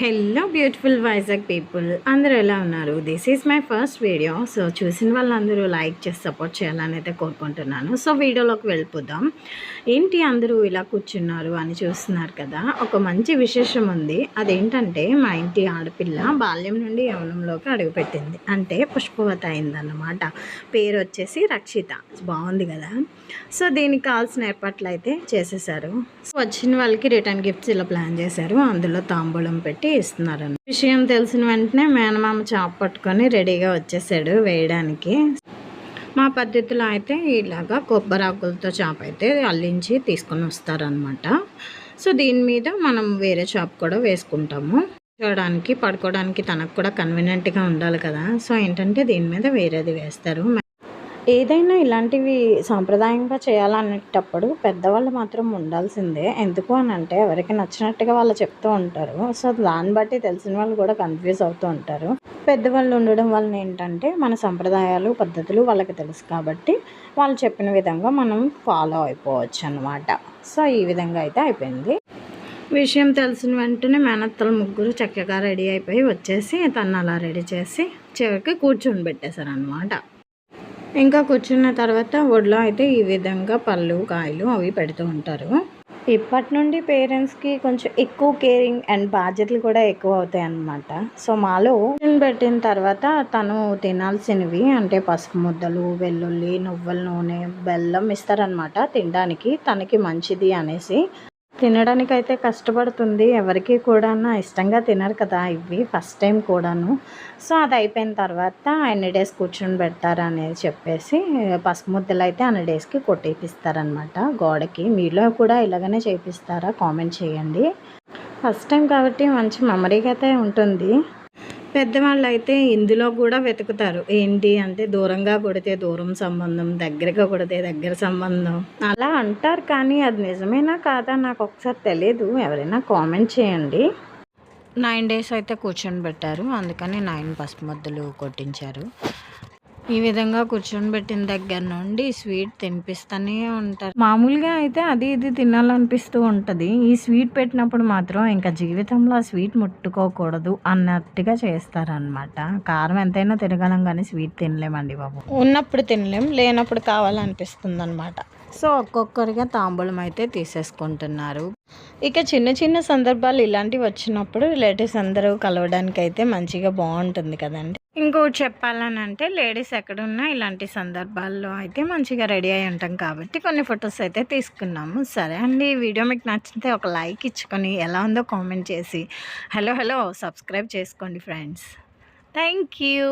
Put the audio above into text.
Hello beautiful Vizag people అందరూ ఎలా ఉన్నారు? This is my first video so చూసిన వాళ్ళందరూ లైక్ చేసి సపోర్ట్ చేయాలని అయితే కోరుకుంటున్నాను. సో వీడియోలోకి వెళ్ళిపోదాం. ఏంటి అందరూ ఇలా కూర్చున్నారు అని చూస్తున్నారు కదా? ఒక మంచి విశేషం ఉంది. అదేంటంటే మా ఇంటి ఆడపిల్ల బాల్యం నుండి యవనంలోకి అడుగుపెట్టింది. అంటే పుష్పవత అయిందన్నమాట. పేరు వచ్చేసి రక్షిత. బాగుంది కదా? సో దీనికి కావాల్సిన ఏర్పాట్లు అయితే చేసేసారు. సో వచ్చిన వాళ్ళకి రిటర్న్ గిఫ్ట్స్ ఇలా ప్లాన్ చేశారు. అందులో తాంబూలం పెట్టి ఇస్తున్నారని విషయం తెలిసిన వెంటనే మేనమామ చాప్ పట్టుకొని రెడీగా వచ్చేసాడు వేయడానికి. మా పద్ధతిలో అయితే ఇలాగా కొబ్బరాకులతో చాప అయితే అల్లించి తీసుకొని వస్తారనమాట సో దీని మీద మనం వేరే చాప్ కూడా వేసుకుంటాము. చూడడానికి పడుకోవడానికి తనకు కూడా కన్వీనియంట్గా ఉండాలి కదా. సో ఏంటంటే దీని మీద వేరేది వేస్తారు. ఏదైనా ఇలాంటివి సాంప్రదాయంగా చేయాలనేటప్పుడు పెద్దవాళ్ళు మాత్రం ఉండాల్సిందే. ఎందుకు అని అంటే ఎవరికి నచ్చినట్టుగా వాళ్ళు చెప్తూ ఉంటారు. సో దాన్ని బట్టి తెలిసిన వాళ్ళు కూడా కన్ఫ్యూజ్ అవుతూ ఉంటారు. పెద్దవాళ్ళు ఉండడం వలన ఏంటంటే మన సంప్రదాయాలు పద్ధతులు వాళ్ళకి తెలుసు కాబట్టి వాళ్ళు చెప్పిన విధంగా మనం ఫాలో అయిపోవచ్చు అనమాట సో ఈ విధంగా అయితే అయిపోయింది. విషయం తెలిసిన వెంటనే మేనత్తలు ముగ్గురు చక్కగా రెడీ అయిపోయి వచ్చేసి తను అలా రెడీ చేసి చివరికి కూర్చొని పెట్టేశారు అనమాట ఇంకా కూర్చున్న తర్వాత ఒడిలో అయితే ఈ విధంగా పళ్ళు కాయలు అవి పెడుతూ ఉంటారు. ఇప్పటి నుండి పేరెంట్స్కి కొంచెం ఎక్కువ కేరింగ్ అండ్ బాధ్యతలు కూడా ఎక్కువ అవుతాయి అన్నమాట. సో మాలో పెట్టిన తర్వాత తను తినాల్సినవి అంటే పసుపు ముద్దలు వెల్లుల్లి నువ్వుల నూనె బెల్లం ఇస్తారనమాట తినడానికి. తనకి మంచిది అనేసి తినడానికి అయితే కష్టపడుతుంది. ఎవరికి కూడా ఇష్టంగా తినరు కదా ఇవి ఫస్ట్ టైం కూడాను. సో అది అయిపోయిన తర్వాత ఎన్ని డేస్ కూర్చొని పెడతారు అనేది చెప్పేసి పసుపు ముద్దలు అయితే అన్ని డేస్కి కొట్టేపిస్తారనమాట గోడకి మీలో కూడా ఇలాగనే చేపిస్తారా? కామెంట్ చేయండి. ఫస్ట్ టైం కాబట్టి మంచి మెమరీగా అయితే ఉంటుంది. పెద్దవాళ్ళు అయితే ఇందులో కూడా వెతుకుతారు. ఏంటి అంటే దూరంగా కొడితే దూరం సంబంధం దగ్గరగా కొడితే దగ్గర సంబంధం. అలా అంటారు కానీ అది నిజమేనా కాదా నాకు ఒకసారి తెలియదు ఎవరైనా కామెంట్ చేయండి. నైన్ డేస్ అయితే కూర్చొని పెట్టారు. అందుకని నైన్ పసుపు ముద్దలు కొట్టించారు. ఈ విధంగా కూర్చొని పెట్టిన దగ్గర నుండి స్వీట్ తినిపిస్తూనే ఉంటారు. మామూలుగా అయితే అది ఇది తినాలనిపిస్తూ ఉంటుంది. ఈ స్వీట్ పెట్టినప్పుడు మాత్రం ఇంకా జీవితంలో ఆ స్వీట్ ముట్టుకోకూడదు అన్నట్టుగా చేస్తారనమాట కారం ఎంతైనా తినగలం కానీ స్వీట్ తినలేమండి బాబు. ఉన్నప్పుడు తినలేం లేనప్పుడు కావాలనిపిస్తుంది అనమాట సో ఒక్కొక్కరిగా తాంబూలం అయితే తీసేసుకుంటున్నారు. ఇక చిన్న చిన్న సందర్భాలు ఇలాంటివి వచ్చినప్పుడు రిలేటివ్స్ అందరూ కలవడానికి అయితే మంచిగా బాగుంటుంది కదండి. ఇంకోటి చెప్పాలని అంటే లేడీస్ ఎక్కడున్నా ఇలాంటి సందర్భాల్లో అయితే మంచిగా రెడీ అయి ఉంటాం కాబట్టి కొన్ని ఫొటోస్ అయితే తీసుకున్నాము. సరే అండి వీడియో మీకు నచ్చితే ఒక లైక్ ఇచ్చుకొని ఎలా ఉందో కామెంట్ చేసి హలో హలో సబ్స్క్రైబ్ చేసుకోండి ఫ్రెండ్స్. Thank you.